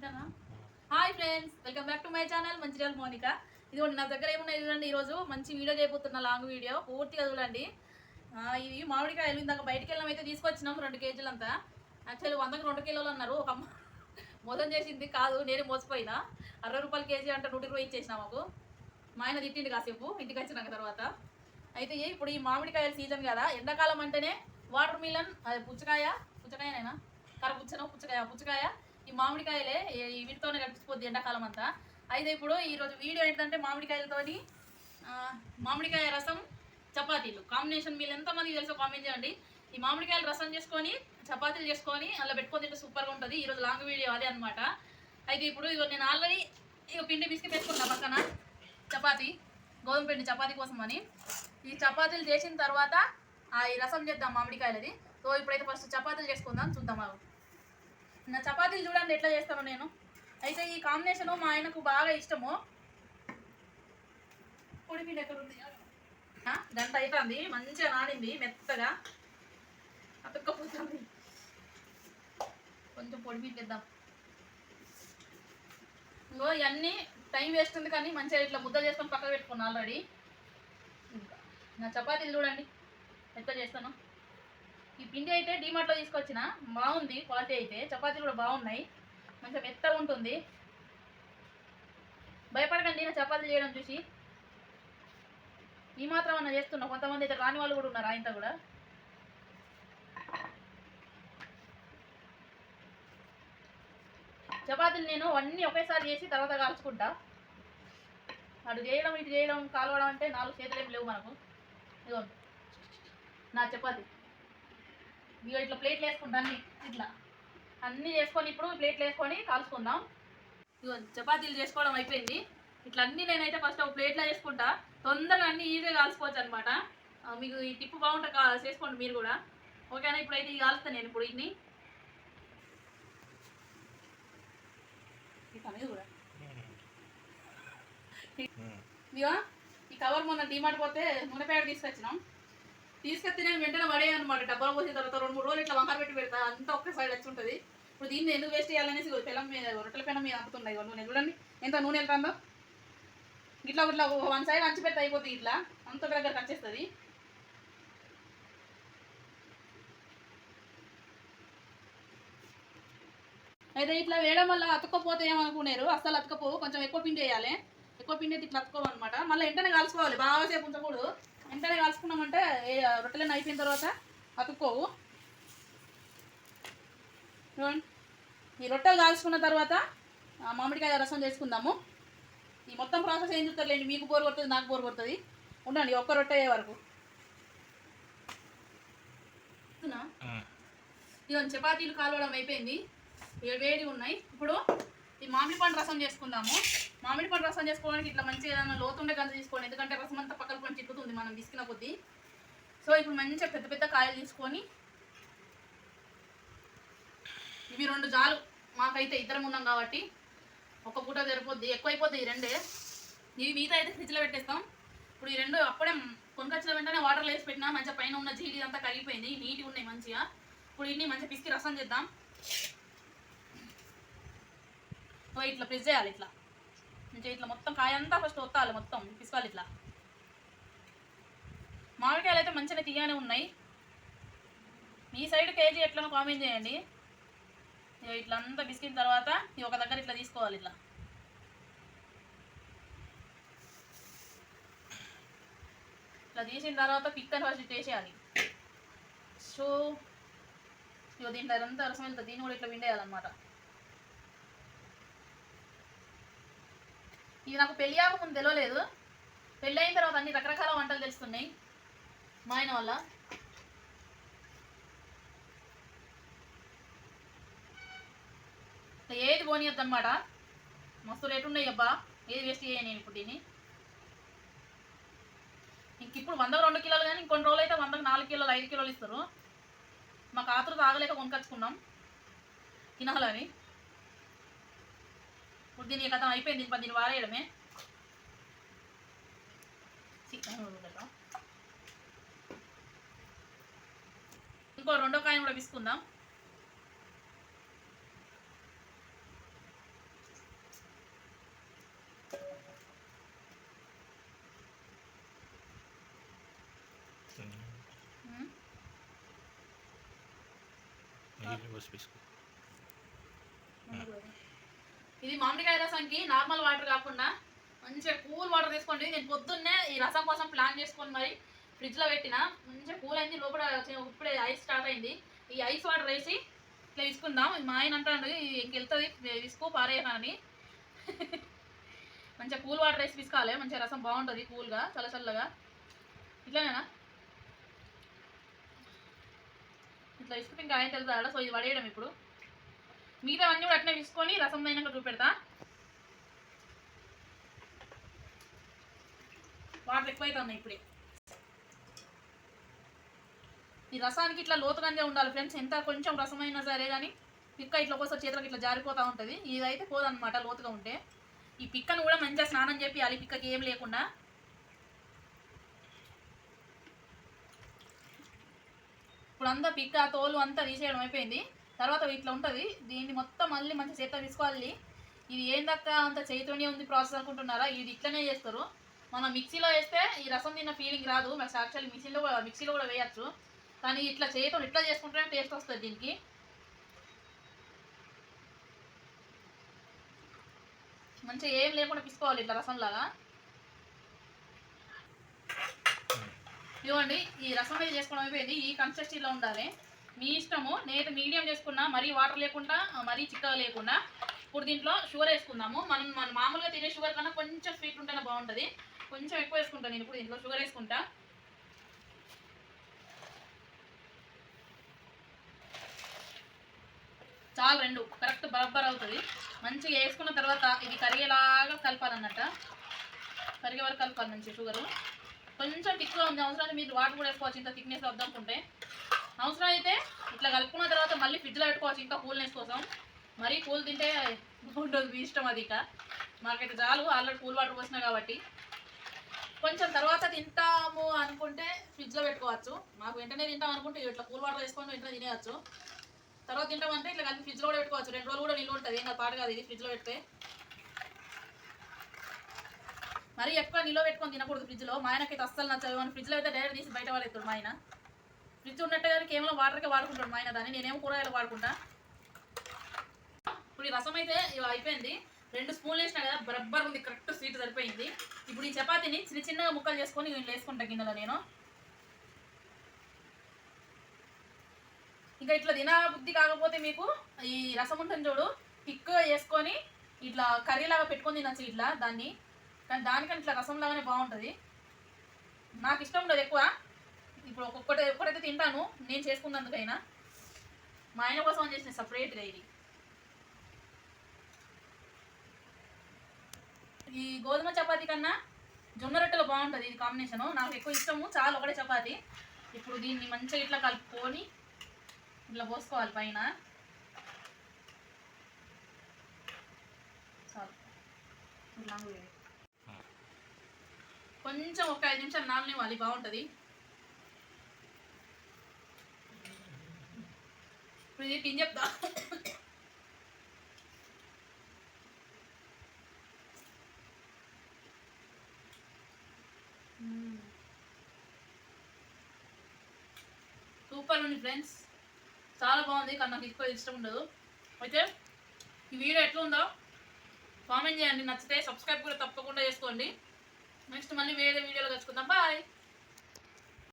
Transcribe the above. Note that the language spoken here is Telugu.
Hi friends welcome back to my channel Mancherial Monika ఇదిగోండి నా దగ్గర ఏమున్నాయి చూడండి ఈరోజు. మంచి వీడియో చేయబోతున్నా లాంగ్ వీడియో పూర్తిగా చూడండి. ఇవి మామిడికాయలు ఇందాక బయటికి వెళ్ళడం అయితే తీసుకొచ్చినాం రెండు కేజీలు అంతా. యాక్చువల్లీ వందకు రెండు కిలోలు అన్నారు. ఒక అమ్మ మోసం చేసింది కాదు నేనే మోసపోయినా. అరవై రూపాయలు కేజీ అంటే నూట ఇరవై ఇచ్చేసిన మాకు. మా ఆయన తిట్టిండి కాసేపు ఇంటికి వచ్చినాక తర్వాత. అయితే ఇప్పుడు ఈ మామిడికాయల సీజన్ కదా ఎండాకాలం అంటేనే వాటర్ మిలన్ అది పుచ్చకాయ. పుచ్చకాయనేనా? కరపుచ్చను పుచ్చకాయ పుచ్చకాయ. ఈ మామిడికాయలే వీటితోనే గడిచిపోద్ది ఎండాకాలం అంతా. అయితే ఇప్పుడు ఈరోజు వీడియో ఏంటంటే మామిడికాయలతోని మామిడికాయ రసం చపాతీలు. కాంబినేషన్ మీరు ఎంతమందికి తెలుసో కామెంట్ చేయండి. ఈ మామిడికాయలు రసం చేసుకొని చపాతీలు చేసుకొని అలా పెట్టుకొని తింటే సూపర్గా ఉంటుంది. ఈరోజు లాంగ్ వీడియో అదే అనమాట అయితే ఇప్పుడు ఇగో నేను ఆల్రెడీ ఇక పిండి బిస్కెట్ పెట్టుకున్నా పక్కన. చపాతీ గోధుమ పిండి చపాతీ కోసం అని. ఈ చపాతీలు చేసిన తర్వాత ఆ ఈ రసం చేద్దాం మామిడికాయలది. సో ఇప్పుడైతే ఫస్ట్ చపాతీలు చేసుకుందాం. చూద్దాం అవి నా చపాతీలు చూడండి ఎట్లా చేస్తాను నేను. అయితే ఈ కాంబినేషన్ మా ఆయనకు బాగా ఇష్టము. పొడి పిండి ఎక్కడ ఉంది? గంట అవుతుంది మంచిగా నానింది మెత్తగా. అతుక్కపోతుంది. కొంచెం పొడి పిండి ఇద్దాం ఇంకో ఇవన్నీ టైం వేస్ట్ ఉంది కానీ మంచిగా ఇట్లా ముద్ద చేసుకొని పక్కన పెట్టుకున్నా ఆల్రెడీ. ఇంకా నా చపాతీలు చూడండి. ఎట్లా చేస్తాను. ఈ పిండి అయితే డీమార్ట్లో తీసుకొచ్చిన. బాగుంది క్వాలిటీ అయితే. చపాతీలు కూడా బాగున్నాయి. మంచిగా మెత్తగా ఉంటుంది. భయపడకండి నేను చపాతీలు చేయడం చూసి. ఈ మాత్రం అన్న చేస్తున్నా. కొంతమంది అయితే రాని వాళ్ళు కూడా ఉన్నారు ఆయనతో కూడా. చపాతీలు నేను అన్నీ ఒకేసారి చేసి తర్వాత కాల్చుకుంటా. అటు చేయడం ఇటు చేయడం కాలవడం అంటే నాలుగు చేతులు ఏమి లేవు మనకు. ఇదిగో నా చపాతీ. ఇదిగో ఇట్లా ప్లేట్లు వేసుకుంటా అన్ని ఇట్లా. అన్నీ చేసుకొని ఇప్పుడు ప్లేట్లు వేసుకొని కాల్చుకుందాం. ఇదిగో చపాతీలు చేసుకోవడం అయిపోయింది. ఇట్లా అన్నీ నేనైతే ఫస్ట్ ఒక ప్లేట్లో చేసుకుంటా. తొందరగా అన్నీ ఈజీగా కాల్చుకోవచ్చు అనమాట మీకు ఈ టిప్పు బాగుంటే కా చేసుకోండి మీరు కూడా. ఓకేనా? ఇప్పుడైతే ఇది కాలుస్తాను నేను ఇప్పుడు ఇన్ని. కూడా ఈ కవర్ మొన్న డిమార్ట్ పోతే నూనె తీసుకొచ్చినాం. తీసుకొస్తే నేను వెంటనే పడే అనమాట డబ్బాలు పోసిన తర్వాత రెండు మూడు రోజులు ఇట్లా వంకర పెట్టి పెడతా. అంతా ఒక్కసారి వచ్చి ఉంటుంది. ఇప్పుడు దీన్ని ఎందుకు వేస్ట్ చేయాలనేసి పెనం మీద రొట్టెల పెనం మీద అంపుతున్నాయి నూనె. చూడండి ఎంత నూనె వెళ్తుందో. ఇట్లా ఇట్లా వన్ సైడ్ అంచి పెడితే అయిపోతుంది ఇట్లా. అంత దగ్గరకు వచ్చేస్తుంది అయితే ఇట్లా వేయడం వల్ల అతుక్కపోతే ఏమనుకున్నారు అస్సలు అతకపోవు కొంచెం ఎక్కువ పిండి వేయాలి. ఎక్కువ పిండి అయితే ఇట్లా అతుకోవు అనమాట మళ్ళీ వెంటనే కలుసుకోవాలి బాగా సేపు ఉంచకూడదు. వెంటనే కలుసుకున్నామంటే ఏ రొట్టెలను అయిపోయిన తర్వాత అతుక్కోవు. చూడండి. ఈ రొట్టెలు కాల్చుకున్న తర్వాత మామిడికాయ రసం చేసుకుందాము. ఈ మొత్తం ప్రాసెస్ ఏం చూస్తారులేండి? మీకు బోర్ కొడుతుంది నాకు బోర్ కొడుతుంది. ఉండండి ఒక్క రొట్టె అయ్యే వరకు? ఇవన్నీ చపాతీలు కాలవడం అయిపోయింది. వేడి ఉన్నాయి. ఇప్పుడు ఈ మామిడి పండు రసం చేసుకుందాము. మామిడి పండు రసం చేసుకోవడానికి ఇట్లా మంచిగా ఏదైనా లోతుండే గంజ తీసుకోండి. ఎందుకంటే రసం అంతా పక్కన పని చిక్కుతుంది మనం తీసుకున్న కొద్దీ. సో ఇప్పుడు మంచిగా పెద్ద పెద్ద కాయలు తీసుకొని ఇవి రెండు జాలు. మాకైతే ఇద్దరం ఉన్నాం కాబట్టి ఒక పూట సరిపోద్ది. ఎక్కువైపోతాయి ఈ రెండే. ఇవి మిగతా అయితే ఫ్రిడ్జ్లో పెట్టేస్తాం. ఇప్పుడు ఈ రెండు అప్పుడే కొనుకొచ్చిన వెంటనే వాటర్లో వేసి పెట్టినా మంచిగా పైన ఉన్న జీడి అంతా కరిగిపోయింది. నీట్గా ఉన్నాయి మంచిగా. ఇప్పుడు ఇన్ని మంచిగా పిసికి రసం చేద్దాం. ఇట్లా ప్రెస్ చేయాలి ఇట్లా. మంచిగా ఇట్లా మొత్తం కాయ అంతా ఫస్ట్ ఒత్తాలి మొత్తం పిసుకోవాలి ఇట్లా. మామిడికాయలు అయితే మంచిగా తీయగానే ఉన్నాయి. మీ సైడ్ కేజీ ఎట్లనో కామెంట్ చేయండి. ఇక ఇట్లా అంతా పిసికిన తర్వాత ఇది ఒక దగ్గర ఇట్లా తీసుకోవాలి ఇట్లా. ఇట్లా తీసిన తర్వాత పిక్కర్ ఫస్ట్ చేసేయాలి. సో ఇక దీంట్లో అంతా రసం వెళ్తుంది దీన్ని కూడా ఇట్లా విండేయాలన్నమాట ఇది నాకు పెళ్ళి ముందు తెలియలేదు పెళ్ళి అయిన తర్వాత అన్ని రకరకాల వంటలు తెలుస్తున్నాయి. మా ఆయన వల్ల ఏది పోనీయద్దు అనమాట మస్తు రేటు ఉన్నాయి అబ్బా ఏది వేస్ట్ చేయ నేను ఇప్పుడు దీన్ని. ఇంక ఇప్పుడు వందకు రెండు కిలోలు కానీ ఇంకొన్ని రోజులు అయితే వందకు నాలుగు కిలోలు ఐదు కిలోలు ఇస్తారు. మాకు ఆతురు తాగలేక కొనుకొచ్చుకున్నాం తినాలని Huwag din ikatang ipin, hindi pa din wala alam eh. Sik, ano mo ba ito? Yung koron daw, kayang labis ko na. ఇది మామిడికాయ రసంకి నార్మల్ వాటర్ కాకుండా మంచిగా కూల్ వాటర్ తీసుకోండి. నేను పొద్దున్నే ఈ రసం కోసం ప్లాన్ చేసుకొని మరి ఫ్రిడ్జ్లో పెట్టిన. మంచిగా కూల్ అయింది. లోపల ఇప్పుడే ఐస్ స్టార్ట్ అయింది. ఈ ఐస్ వాటర్ వేసి ఇట్లా తీసుకుందాం. మా ఆయన అంటాడు ఇంకెళ్తుంది? విసుకో పారేయని మంచిగా కూల్ వాటర్ వేసి తీసుకోవాలి. మంచిగా రసం బాగుంటుంది కూల్గా చల్ల చల్లగా. ఇట్లానేనా? ఇట్లా ఇసుకుంటే ఇంకా ఆయన తెలుదా సో ఇది పడేయడం ఇప్పుడు. మిగతా అన్నీ కూడా అట్నే తీసుకొని రసం అయినాక చూపెడతా. వాటర్ ఎక్కువైతున్నాయి ఇప్పుడే. ఈ రసానికి ఇట్లా లోతుగానే ఉండాలి ఫ్రెండ్స్. ఎంత కొంచెం రసమైనా సరే కానీ పిక్క ఇట్లా ఒకసారి చేతులకు ఇట్లా జారిపోతూ ఉంటుంది. ఇదైతే పోదనమాట లోతుగా ఉంటే. ఈ పిక్కను కూడా మంచిగా స్నానం చేపియాలి పిక్కకి ఏం లేకుండా. ఇప్పుడు అంతా పిక్క తోలు అంతా తీసేయడం అయిపోయింది. తర్వాత ఇట్లా ఉంటుంది. దీన్ని మొత్తం మళ్ళీ మంచి చేత తీసుకోవాలి. ఇది ఏందక్క అంత చేతితోనే ఉంది ప్రాసెస్ అనుకుంటున్నారా? ఇది ఇట్లనే చేస్తారు. మనం మిక్సీలో వేస్తే ఈ రసం తిన్న ఫీలింగ్ రాదు. మన యాక్చువల్లీ మిక్సీలో కూడా మిక్సీలో కూడా వేయచ్చు. కానీ ఇట్లా చేతితో ఇట్లా చేసుకుంటేనే టేస్ట్ వస్తుంది దీనికి. మంచిగా ఏం లేకుండా పిసుకోవాలి ఇట్లా రసంలాగా. ఇవ్వండి ఈ రసం మీద చేసుకోవడం అయిపోయింది. ఈ కన్సిస్టెన్సీలో ఉండాలి. మీ ఇష్టము నేను మీడియం చేసుకున్నా మరీ వాటర్ లేకుండా మరీ చిక్కగా లేకుండా ఇప్పుడు దీంట్లో షుగర్ వేసుకుందాము. మనం మన మామూలుగా తినే షుగర్ కన్నా కొంచెం స్వీట్ ఉంటేనే బాగుంటుంది. కొంచెం ఎక్కువ వేసుకుంటాను నేను ఇప్పుడు దీంట్లో షుగర్ వేసుకుంటా. చాలు రెండు కరెక్ట్ బరబ్బర్ అవుతుంది. మంచిగా వేసుకున్న తర్వాత ఇది కరిగేలాగా కలపాలన్నట్ట. కరిగే వరకు కలపాలి మంచి షుగరు కొంచెం థిక్గా ఉంది అవసరం మీరు వాటర్ కూడా వేసుకోవచ్చు. ఇంత థిక్నెస్ వద్దనుకుంటే అవసరం అయితే ఇట్లా కలుపుకున్న తర్వాత మళ్ళీ ఫ్రిడ్జ్లో పెట్టుకోవచ్చు. ఇంకా కూల్నెస్ కోసం. మరీ కూల్ తింటే ఉండదు మీ ఇష్టం అది ఇక. మాకైతే చాలు ఆల్రెడీ కూల్ వాటర్ పోసినా కాబట్టి. కొంచెం తర్వాత తింటాము అనుకుంటే ఫ్రిడ్జ్లో పెట్టుకోవచ్చు. మాకు వెంటనే తింటాం అనుకుంటే ఇట్లా కూల్ వాటర్ వేసుకొని వెంటనే తినేయచ్చు. తర్వాత తింటామంటే ఇట్లా కలిపి ఫ్రిడ్జ్లో కూడా పెట్టుకోవచ్చు. రెండు రోజులు కూడా నిల్వ ఉంటుంది. ఏం కాదు కాదు ఇది ఫ్రిడ్జ్లో పెడితే. మరి ఎక్కువ నిల్వ పెట్టుకొని తినకూడదు ఫ్రిడ్జ్లో. మా ఆయనకైతే అస్సలు నచ్చదు. ఫ్రిడ్జ్లో అయితే డైరెక్ట్ తీసి బయట పడేస్తాడు మా ఆయన. ఫ్రిడ్జ్ ఉన్నట్టుగా కేవలం వాటర్కే వాడుకుంటాడు మా ఆయన దాన్ని. నేనేమో కూరగాయలు వాడుకుంటా? ఇప్పుడు ఈ రసం అయితే ఇవి అయిపోయింది. రెండు స్పూన్లు వేసినా కదా బరబ్బర్ ఉంది కరెక్ట్ స్వీట్ సరిపోయింది. ఇప్పుడు ఈ చపాతీని చిన్న చిన్నగా ముక్కలు చేసుకొని నేను వేసుకుంటా గిన్నెలో నేను. ఇంకా ఇట్లా తిన బుద్ధి కాకపోతే మీకు ఈ రసం ఉంటుంది చూడు థిక్గా చేసుకొని ఇట్లా కర్రీలాగా పెట్టుకొని తినచ్చు ఇట్లా దాన్ని. కానీ దానికని ఇట్లా రసం లాగానే బాగుంటుంది. నాకు ఇష్టం ఉండదు ఎక్కువ. ఇప్పుడు ఒక్కొక్కటి ఒక్కటైతే తింటాను నేను చేసుకున్నందుకైనా. మా ఆయన కోసం చేసిన సపరేట్గా ఇది. ఈ గోధుమ చపాతీ కన్నా జొన్న రొట్టెలు బాగుంటుంది ఇది కాంబినేషను నాకు ఎక్కువ ఇష్టము చాలా ఒకటే చపాతీ. ఇప్పుడు దీన్ని మంచిగా ఇట్లా కలుపుకొని ఇట్లా పోసుకోవాలి పైన. కొంచెం ఒక ఐదు నిమిషాలు నాననివ్వాలి బాగుంటుంది. ఇప్పుడు ఇది టిన్ చెప్తా సూపర్ ఉంది ఫ్రెండ్స్ చాలా బాగుంది కానీ నాకు ఎక్కువ ఇష్టం ఉండదు. అయితే ఈ వీడియో ఎట్లా ఉందో కామెంట్ చేయండి. నచ్చితే సబ్స్క్రైబ్ కూడా తప్పకుండా చేసుకోండి. నెక్స్ట్ మళ్ళీ వేరే వీడియోలో కలుసుకుందాం. బాయ్